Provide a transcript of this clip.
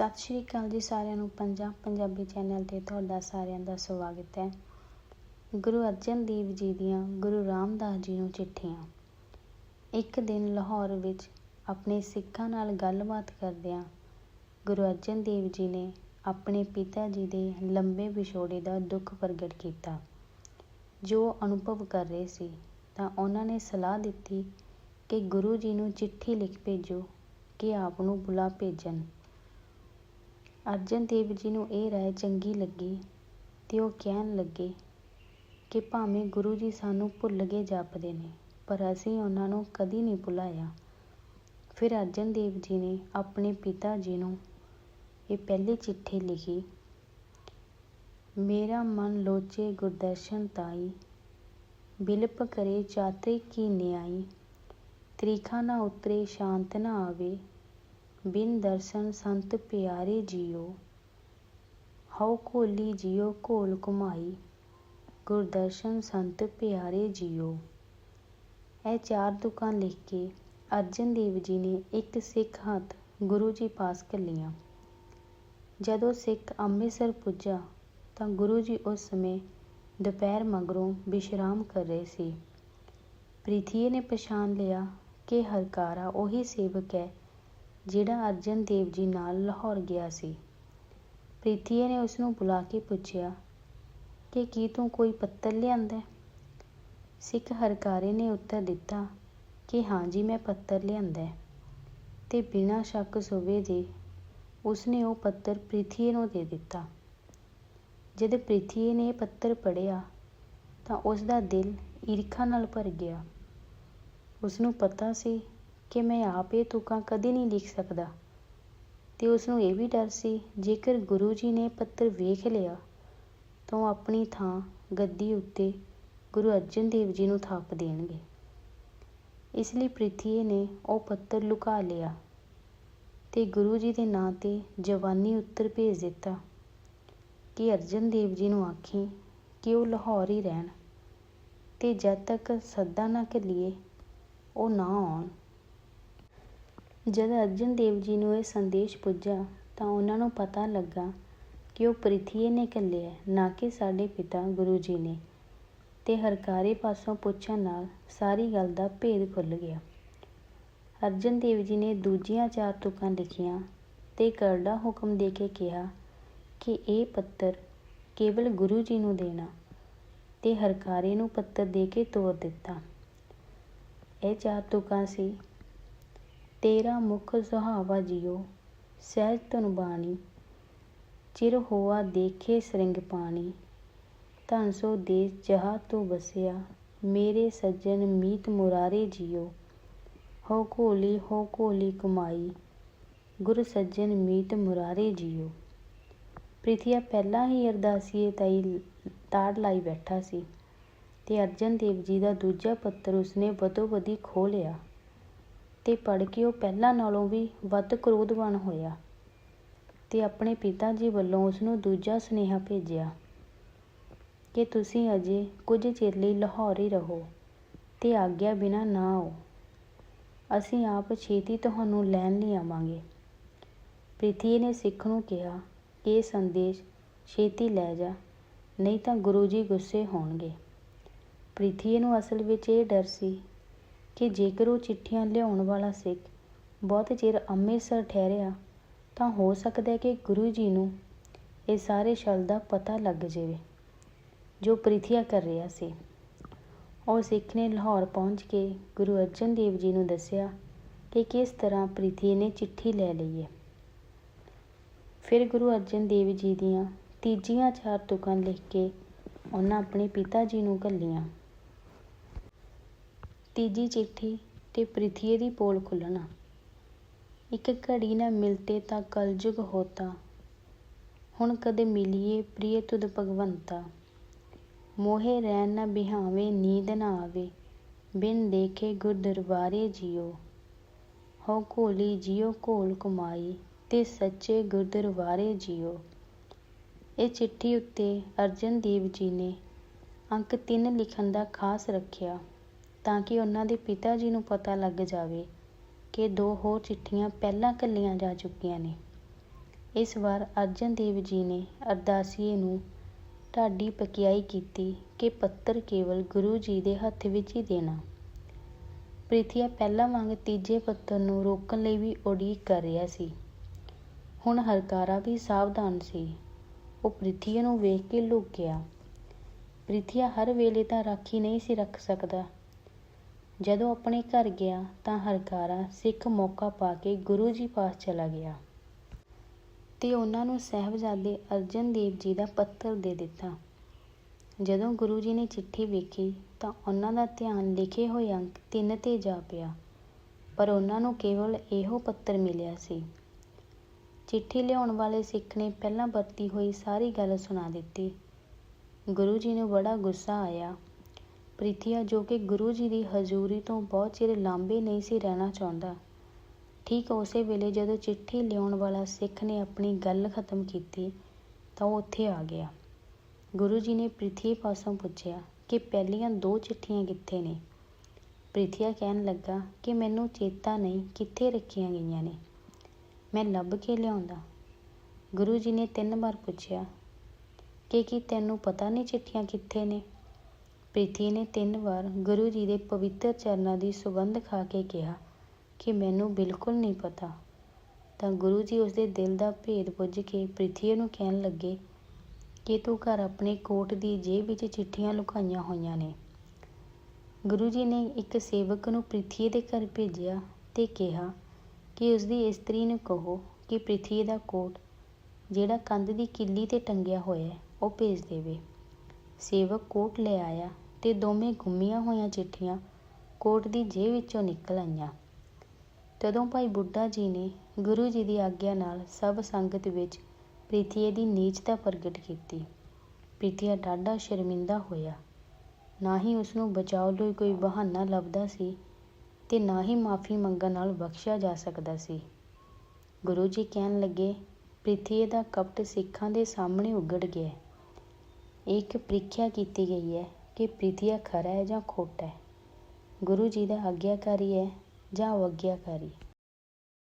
ਸਤਿ ਸ਼੍ਰੀ ਅਕਾਲ ਜੀ ਸਾਰਿਆਂ ਨੂੰ। ਪੰਜਾਬ ਪੰਜਾਬੀ ਚੈਨਲ ਤੇ ਤੁਹਾਡਾ ਸਾਰਿਆਂ ਦਾ ਸਵਾਗਤ ਹੈ। ਗੁਰੂ ਅਰਜਨ ਦੇਵ ਜੀ ਦੀਆਂ ਗੁਰੂ ਰਾਮਦਾਸ ਜੀ ਨੂੰ ਚਿੱਠੀਆਂ। ਇੱਕ ਦਿਨ ਲਾਹੌਰ ਵਿੱਚ ਆਪਣੇ ਸਿੱਖਾਂ ਨਾਲ ਗੱਲਬਾਤ ਕਰਦਿਆਂ ਗੁਰੂ ਅਰਜਨ ਦੇਵ ਜੀ ਨੇ ਆਪਣੇ ਪਿਤਾ ਜੀ ਦੇ ਲੰਬੇ ਵਿਛੋੜੇ ਦਾ ਦੁੱਖ ਪ੍ਰਗਟ ਕੀਤਾ। ਜੋ ਅਨੁਭਵ ਕਰ ਰਹੇ ਸੀ, ਤਾਂ ਉਹਨਾਂ ਨੇ ਸਲਾਹ ਦਿੱਤੀ ਕਿ ਗੁਰੂ ਜੀ ਨੂੰ ਚਿੱਠੀ ਲਿਖ ਭੇਜੋ ਕਿ ਆਪ ਨੂੰ ਬੁਲਾ ਭੇਜਣ। ਅਰਜਨ ਦੇਵ ਜੀ ਨੂੰ ਇਹ ਰਾਏ ਚੰਗੀ ਲੱਗੀ ਤੇ ਉਹ ਕਹਿਣ ਲੱਗੇ ਕਿ ਭਾਵੇਂ ਗੁਰੂ ਜੀ ਸਾਨੂੰ ਭੁੱਲ ਗਏ ਜਾਪਦੇ ਨੇ, ਪਰ ਅਸੀਂ ਉਹਨਾਂ ਨੂੰ ਕਦੀ ਨਹੀਂ ਭੁਲਾਇਆ। ਫਿਰ ਅਰਜਨ ਦੇਵ ਜੀ ਨੇ ਆਪਣੇ ਪਿਤਾ ਜੀ ਨੂੰ ਇਹ ਪਹਿਲੀ ਚਿੱਠੀ ਲਿਖੀ, ਮੇਰਾ ਮਨ ਲੋਚੇ ਗੁਰਦਰਸ਼ਨ ਤਾਈ, ਬਿਲਪ ਕਰੇ ਚਾਤਰੀ ਕੀ ਨਿਆਈ, ਤ੍ਰਿਖਾ ਨਾ ਉਤਰੇ ਸ਼ਾਂਤ ਨਾ ਆਵੇ ਬਿਨ ਦਰਸ਼ਨ ਸੰਤ ਪਿਆਰੇ ਜੀਓ, ਹਉ ਕੋਲੀ ਜੀਓ ਘੋਲ ਘੁਮਾਈ, ਗੁਰਦਰਸ਼ਨ ਸੰਤ ਪਿਆਰੇ ਜੀਓ। ਇਹ ਚਾਰ ਤੁਕਾਂ ਲਿਖ ਕੇ ਅਰਜਨ ਦੇਵ ਜੀ ਨੇ ਇੱਕ ਸਿੱਖ ਹੱਥ ਗੁਰੂ ਜੀ ਪਾਸ ਘੱਲੀਆਂ। ਜਦੋਂ ਸਿੱਖ ਅੰਮ੍ਰਿਤਸਰ ਪੁੱਜਾ ਤਾਂ ਗੁਰੂ ਜੀ ਉਸ ਸਮੇਂ ਦੁਪਹਿਰ ਮਗਰੋਂ ਵਿਸ਼ਰਾਮ ਕਰ ਰਹੇ ਸੀ। ਪ੍ਰਿਥੀਏ ਨੇ ਪਛਾਣ ਲਿਆ ਕਿ ਹਰਕਾਰਾ ਉਹੀ ਸੇਵਕ ਹੈ ਜਿਹੜਾ ਅਰਜਨ ਦੇਵ ਜੀ ਨਾਲ ਲਾਹੌਰ ਗਿਆ ਸੀ। ਪ੍ਰੀਤੀਏ ਨੇ ਉਸ ਨੂੰ ਬੁਲਾ ਕੇ ਪੁੱਛਿਆ ਕਿ ਕੀ ਤੂੰ ਕੋਈ ਪੱਤਰ ਲਿਆਂਦਾ ਸਿੱਖ ਹਰਕਾਰੇ ਨੇ ਉੱਤਰ ਦਿੱਤਾ ਕਿ ਹਾਂ ਜੀ, ਮੈਂ ਪੱਤਰ ਲਿਆਂਦਾ ਤੇ ਬਿਨਾਂ ਸ਼ੱਕ ਸੁਵੇ ਦੇ ਉਸਨੇ ਉਹ ਪੱਤਰ ਪ੍ਰੀਥੀਏ ਨੂੰ ਦੇ ਦਿੱਤਾ। ਜਦ ਪ੍ਰੀਥੀਏ ਨੇ ਇਹ ਪੱਤਰ ਪੜ੍ਹਿਆ ਤਾਂ ਉਸ ਦਾ ਦਿਲ ਈਰਖਾ ਨਾਲ ਭਰ ਗਿਆ। ਉਸ ਨੂੰ ਪਤਾ ਸੀ ਕਿ ਮੈਂ ਆਪ ਇਹ ਤੁਕਾਂ ਕਦੇ ਨਹੀਂ ਲਿਖ ਸਕਦਾ। ਤੇ ਉਸ ਨੂੰ ਇਹ ਵੀ ਡਰ ਸੀ, ਜੇਕਰ ਗੁਰੂ ਜੀ ਨੇ ਪੱਤਰ ਵੇਖ ਲਿਆ, ਤਾਂ ਉਹ ਆਪਣੀ ਥਾਂ ਗੱਦੀ ਉੱਤੇ ਗੁਰੂ ਅਰਜਨ ਦੇਵ ਜੀ ਨੂੰ ਥਾਪ ਦੇਣਗੇ। ਇਸ ਲਈ ਪ੍ਰਿਥੀਏ ਨੇ ਉਹ ਪੱਤਰ ਲੁਕਾ ਲਿਆ ਤੇ ਗੁਰੂ ਜੀ ਦੇ ਨਾਂ ਤੇ ਜਵਾਨੀ ਉੱਤਰ ਭੇਜ ਦਿੱਤਾ ਕਿ ਅਰਜਨ ਦੇਵ ਜੀ ਨੂੰ ਆਖੀ ਕਿ ਉਹ ਲਾਹੌਰ ਹੀ ਰਹਿਣ ਤੇ ਜਦ ਤੱਕ ਸੱਦਾ ਨਾ ਘੱਲੀਏ, ਉਹ ਨਾ ਆਉਣ। ਜਦ ਅਰਜਨ ਦੇਵ ਜੀ ਨੂੰ ਇਹ ਸੰਦੇਸ਼ ਪੁੱਜਾ ਤਾਂ ਉਹਨਾਂ ਨੂੰ ਪਤਾ ਲੱਗਾ ਕਿ ਉਹ ਪ੍ਰਿਥੀਏ ਨੇ ਘੱਲਿਆ ਨਾ ਕਿ ਸਾਡੇ ਪਿਤਾ ਗੁਰੂ ਜੀ ਨੇ। ਤੇ ਹਰਕਾਰੇ ਪਾਸੋਂ ਪੁੱਛਣ ਨਾਲ ਸਾਰੀ ਗੱਲ ਦਾ ਭੇਦ ਖੁੱਲ ਗਿਆ। ਅਰਜਨ ਦੇਵ ਜੀ ਨੇ ਦੂਜੀਆਂ ਚਾਰ ਤੁਕਾਂ ਲਿਖੀਆਂ ਤੇ ਕਰੜਾ ਹੁਕਮ ਦੇ ਕੇ ਕਿਹਾ ਕਿ ਇਹ ਪੱਤਰ ਕੇਵਲ ਗੁਰੂ ਜੀ ਨੂੰ ਦੇਣਾ ਤੇ ਹਰਕਾਰੇ ਨੂੰ ਪੱਤਰ ਦੇ ਕੇ ਤੋਰ ਦਿੱਤਾ। ਇਹ ਚਾਰ ਤੁਕਾਂ ਸੀ। ਤੇਰਾ ਮੁਖ ਸੁਹਾਵਾ ਜਿਉ, ਸਹਿਜ ਧੁਨ ਬਾਣੀ, ਚਿਰ ਹੋਆ ਦੇਖੇ ਸਰਿੰਗ ਪਾਣੀ। ਧਨ ਸੋ ਦੇਸ ਜਹਾ ਤੂੰ ਬਸਿਆ ਮੇਰੇ ਸੱਜਣ ਮੀਤ ਮੁਰਾਰੇ ਜਿਉ ਹੋ ਘੋਲੀ ਹੋ ਘੋਲੀ ਕਮਾਈ, ਗੁਰ ਸੱਜਣ ਮੀਤ ਮੁਰਾਰੇ ਜਿਉ ਪ੍ਰਿਥਿਆ ਪਹਿਲਾਂ ਹੀ ਅਰਦਾਸੀਏ ਤਾਈ ਤਾੜ ਲਾਈ ਬੈਠਾ ਸੀ, ਤੇ ਅਰਜਨ ਦੇਵ ਜੀ ਦਾ ਦੂਜਾ ਪੱਤਰ ਉਸਨੇ ਬਦੋ ਬਦੀ ਖੋਹ ਅਤੇ ਪੜ੍ਹ ਕੇ ਉਹ ਪਹਿਲਾਂ ਨਾਲੋਂ ਵੀ ਵੱਧ ਕ੍ਰੋਧਵਾਨ ਹੋਇਆ ਅਤੇ ਆਪਣੇ ਪਿਤਾ ਜੀ ਵੱਲੋਂ ਉਸਨੂੰ ਦੂਜਾ ਸੁਨੇਹਾ ਭੇਜਿਆ ਕਿ ਤੁਸੀਂ ਅਜੇ ਕੁਝ ਚਿਰ ਲਈ ਲਾਹੌਰ ਹੀ ਰਹੋ ਅਤੇ ਆਗਿਆ ਬਿਨਾਂ ਨਾ ਆਓ। ਅਸੀਂ ਆਪ ਛੇਤੀ ਤੁਹਾਨੂੰ ਲੈਣ ਲਈ ਆਵਾਂਗੇ। ਪ੍ਰਿਥੀ ਨੇ ਸਿੱਖ ਨੂੰ ਕਿਹਾ ਕਿ ਇਹ ਸੰਦੇਸ਼ ਛੇਤੀ ਲੈ ਜਾ, ਨਹੀਂ ਤਾਂ ਗੁਰੂ ਜੀ ਗੁੱਸੇ ਹੋਣਗੇ। ਪ੍ਰਿਥੀ ਨੂੰ ਅਸਲ ਵਿੱਚ ਇਹ ਡਰ ਸੀ ਕਿ ਜੇਕਰ ਉਹ ਚਿੱਠੀਆਂ ਲਿਆਉਣ ਵਾਲਾ ਸਿੱਖ ਬਹੁਤ ਚਿਰ ਅੰਮ੍ਰਿਤਸਰ ਠਹਿਰਿਆ, ਤਾਂ ਹੋ ਸਕਦਾ ਹੈ ਕਿ ਗੁਰੂ ਜੀ ਨੂੰ ਇਹ ਸਾਰੇ ਛਲ ਦਾ ਪਤਾ ਲੱਗ ਜਾਵੇ, ਜੋ ਪ੍ਰੀਥੀਆ ਕਰ ਰਿਹਾ ਸੀ। ਉਹ ਸਿੱਖ ਨੇ ਲਾਹੌਰ ਪਹੁੰਚ ਕੇ ਗੁਰੂ ਅਰਜਨ ਦੇਵ ਜੀ ਨੂੰ ਦੱਸਿਆ ਕਿ ਕਿਸ ਤਰ੍ਹਾਂ ਪ੍ਰੀਥੀ ਨੇ ਚਿੱਠੀ ਲੈ ਲਈ ਹੈ। ਫਿਰ ਗੁਰੂ ਅਰਜਨ ਦੇਵ ਜੀ ਦੀਆਂ ਤੀਜੀਆਂ ਚਾਰ ਤੁਕਾਂ ਲਿਖ ਕੇ ਉਹਨਾਂ ਆਪਣੇ ਪਿਤਾ ਜੀ ਨੂੰ ਘੱਲੀਆਂ। ਤੀਜੀ ਚਿੱਠੀ, ਤੇ ਪ੍ਰਿਥੀਏ ਦੀ ਪੋਲ ਖੁੱਲਣਾ ਇੱਕ ਘੜੀ ਨਾ ਮਿਲਤੇ ਤਾਂ ਕਲਯੁਗ ਹੋਤਾ। ਹੁਣ ਕਦੇ ਮਿਲੀਏ ਪ੍ਰਿਯ ਤੁਧ ਭਗਵੰਤਾ। ਮੋਹੇ ਰਹਿਣ ਨਾ ਬਿਹਾਵੇ, ਨੀਂਦ ਨਾ ਆਵੇ। ਬਿਨ ਦੇਖੇ ਗੁਰ ਦਰਬਾਰੇ ਜਿਉ ਹੋ ਘੋਲੀ ਜਿਉ ਘੋਲ ਕਮਾਈ, ਤੇ ਸੱਚੇ ਗੁਰ ਦਰਬਾਰੇ ਜਿਉ ਇਹ ਚਿੱਠੀ ਉੱਤੇ ਅਰਜਨ ਦੇਵ ਜੀ ਨੇ ਅੰਕ 3 ਲਿਖਣ ਦਾ ਖਾਸ ਰੱਖਿਆ। ਤਾਂ ਕਿ ਉਹਨਾਂ ਦੇ ਪਿਤਾ ਜੀ ਨੂੰ ਪਤਾ ਲੱਗ ਜਾਵੇ ਕਿ ਦੋ ਹੋਰ ਚਿੱਠੀਆਂ ਪਹਿਲਾਂ ਘੱਲੀਆਂ ਜਾ ਚੁੱਕੀਆਂ ਨੇ। ਇਸ ਵਾਰ ਅਰਜਨ ਦੇਵ ਜੀ ਨੇ ਅਰਦਾਸੀਏ ਨੂੰ ਢਾਡੀ ਪਕਿਆਈ ਕੀਤੀ ਕਿ ਪੱਤਰ ਕੇਵਲ ਗੁਰੂ ਜੀ ਦੇ ਹੱਥ ਵਿੱਚ ਹੀ ਦੇਣਾ। ਪ੍ਰਿਥੀਆ ਪਹਿਲਾਂ ਵਾਂਗ ਤੀਜੇ ਪੱਤਰ ਨੂੰ ਰੋਕਣ ਲਈ ਵੀ ਉਡੀਕ ਕਰ ਰਿਹਾ ਸੀ। ਹੁਣ ਹਰਕਾਰਾ ਵੀ ਸਾਵਧਾਨ ਸੀ। ਉਹ ਪ੍ਰਿਥੀਆ ਨੂੰ ਵੇਖ ਕੇ ਲੁਕ ਗਿਆ। ਪ੍ਰਿਥੀਆ ਹਰ ਵੇਲੇ ਤਾਂ ਰਾਖੀ ਨਹੀਂ ਸੀ ਰੱਖ ਸਕਦਾ। ਜਦੋਂ ਆਪਣੇ ਘਰ ਗਿਆ ਤਾਂ ਹਰਕਾਰਾ ਸਿੱਖ ਮੌਕਾ ਪਾ ਕੇ ਗੁਰੂ ਜੀ ਪਾਸ ਚਲਾ ਗਿਆ ਤੇ ਉਹਨਾਂ ਨੂੰ ਸਾਹਿਬਜ਼ਾਦੇ ਅਰਜਨ ਦੇਵ ਜੀ ਦਾ ਪੱਤਰ ਦੇ ਦਿੱਤਾ। ਜਦੋਂ ਗੁਰੂ ਜੀ ਨੇ ਚਿੱਠੀ ਵੇਖੀ ਤਾਂ ਉਹਨਾਂ ਦਾ ਧਿਆਨ ਲਿਖੇ ਹੋਏ ਅੰਕ ਤਿੰਨ ਤੇ ਜਾ ਪਿਆ, ਪਰ ਉਹਨਾਂ ਨੂੰ ਕੇਵਲ ਇਹੋ ਪੱਤਰ ਮਿਲਿਆ ਸੀ। ਚਿੱਠੀ ਲਿਆਉਣ ਵਾਲੇ ਸਿੱਖ ਨੇ ਪਹਿਲਾਂ ਵਰਤੀ ਹੋਈ ਸਾਰੀ ਗੱਲ ਸੁਣਾ ਦਿੱਤੀ। ਗੁਰੂ ਜੀ ਨੂੰ ਬੜਾ ਗੁੱਸਾ ਆਇਆ ਪ੍ਰੀਥੀਆ ਜੋ ਕਿ ਗੁਰੂ ਜੀ ਦੀ ਹਜ਼ੂਰੀ ਤੋਂ ਬਹੁਤ ਚਿਰ ਲਾਂਭੇ ਨਹੀਂ ਸੀ ਰਹਿਣਾ ਚਾਹੁੰਦਾ। ਠੀਕ ਉਸੇ ਵੇਲੇ ਜਦੋਂ ਚਿੱਠੀ ਲਿਆਉਣ ਵਾਲਾ ਸਿੱਖ ਨੇ ਆਪਣੀ ਗੱਲ ਖਤਮ ਕੀਤੀ, ਤਾਂ ਉਹ ਉੱਥੇ ਆ ਗਿਆ। ਗੁਰੂ ਜੀ ਨੇ ਪ੍ਰਿਥੀ ਪਾਸੋਂ ਪੁੱਛਿਆ ਕਿ ਪਹਿਲੀਆਂ ਦੋ ਚਿੱਠੀਆਂ ਕਿੱਥੇ ਨੇ? ਪ੍ਰਿਥੀਆ ਕਹਿਣ ਲੱਗਾ ਕਿ ਮੈਨੂੰ ਚੇਤਾ ਨਹੀਂ ਕਿੱਥੇ ਰੱਖੀਆਂ ਗਈਆਂ ਨੇ। ਮੈਂ ਲੱਭ ਕੇ ਲਿਆਉਂਦਾ। ਗੁਰੂ ਜੀ ਨੇ ਤਿੰਨ ਵਾਰ ਪੁੱਛਿਆ ਕਿ ਕੀ ਤੈਨੂੰ ਪਤਾ ਨਹੀਂ ਚਿੱਠੀਆਂ ਕਿੱਥੇ ਨੇ? ਪ੍ਰੀਤੀ ਨੇ ਤਿੰਨ ਵਾਰ ਗੁਰੂ ਜੀ ਦੇ ਪਵਿੱਤਰ ਚਰਨਾਂ ਦੀ ਸੁਗੰਧ ਖਾ ਕੇ ਕਿਹਾ ਕਿ ਮੈਨੂੰ ਬਿਲਕੁਲ ਨਹੀਂ ਪਤਾ। ਤਾਂ ਗੁਰੂ ਜੀ ਉਸਦੇ ਦਿਲ ਦਾ ਭੇਦ ਪੁੱਝ ਕੇ ਪ੍ਰਿਥੀ ਨੂੰ ਕਹਿਣ ਲੱਗੇ ਕਿ ਤੂੰ ਘਰ ਆਪਣੇ ਕੋਟ ਦੀ ਜੇਬ ਵਿੱਚ ਚਿੱਠੀਆਂ ਲੁਕਾਈਆਂ ਹੋਈਆਂ ਨੇ। ਗੁਰੂ ਜੀ ਨੇ ਇੱਕ ਸੇਵਕ ਨੂੰ ਪ੍ਰਿਥੀ ਦੇ ਘਰ ਭੇਜਿਆ ਤੇ ਕਿਹਾ ਕਿ ਉਸਦੀ ਇਸਤਰੀ ਨੂੰ ਕਹੋ ਕਿ ਪ੍ਰਿਥੀ ਦਾ ਕੋਟ ਜਿਹੜਾ ਕੰਧ ਦੀ ਕਿੱਲੀ ਤੇ ਟੰਗਿਆ ਹੋਇਆ ਹੈ, ਉਹ ਭੇਜ ਦੇਵੇ। ਸੇਵਕ ਕੋਟ ਲੈ ਆਇਆ ਤੇ ਦੋਵੇਂ ਗੁੰਮੀਆਂ ਹੋਈਆਂ ਚਿੱਠੀਆਂ ਕੋਟ ਦੀ ਜੇਬ ਵਿੱਚੋਂ ਨਿਕਲ ਆਈਆਂ। ਤਦੋਂ ਭਾਈ ਬੁੱਢਾ ਜੀ ਨੇ ਗੁਰੂ ਜੀ ਦੀ ਆਗਿਆ ਨਾਲ ਸਭ ਸੰਗਤ ਵਿੱਚ ਪ੍ਰੀਤੀਏ ਦੀ ਨੀਚਤਾ ਪ੍ਰਗਟ ਕੀਤੀ। ਪ੍ਰੀਤੀਆ ਡਾਢਾ ਸ਼ਰਮਿੰਦਾ ਹੋਇਆ। ਨਾ ਹੀ ਉਸ ਨੂੰ ਬਚਾਉ ਲਈ ਕੋਈ ਬਹਾਨਾ ਲੱਭਦਾ ਸੀ ਤੇ ਨਾ ਹੀ ਮਾਫੀ ਮੰਗਣ ਨਾਲ ਬਖਸ਼ਿਆ ਜਾ ਸਕਦਾ ਸੀ। ਗੁਰੂ ਜੀ ਕਹਿਣ ਲੱਗੇ ਪ੍ਰਿਥੀਏ ਦਾ ਕਪਟ ਸਿੱਖਾਂ ਦੇ ਸਾਹਮਣੇ ਉਗੜ ਗਿਆ। ਇੱਕ ਪ੍ਰੀਖਿਆ ਕੀਤੀ ਗਈ ਹੈ ਕਿ ਪ੍ਰੀਤੀਆ ਖਰਾ ਹੈ ਜਾਂ ਖੋਟਾ ਹੈ। ਗੁਰੂ ਜੀ ਦਾ ਆਗਿਆਕਾਰੀ ਹੈ ਜਾਂ ਅਵਗਿਆਕਾਰੀ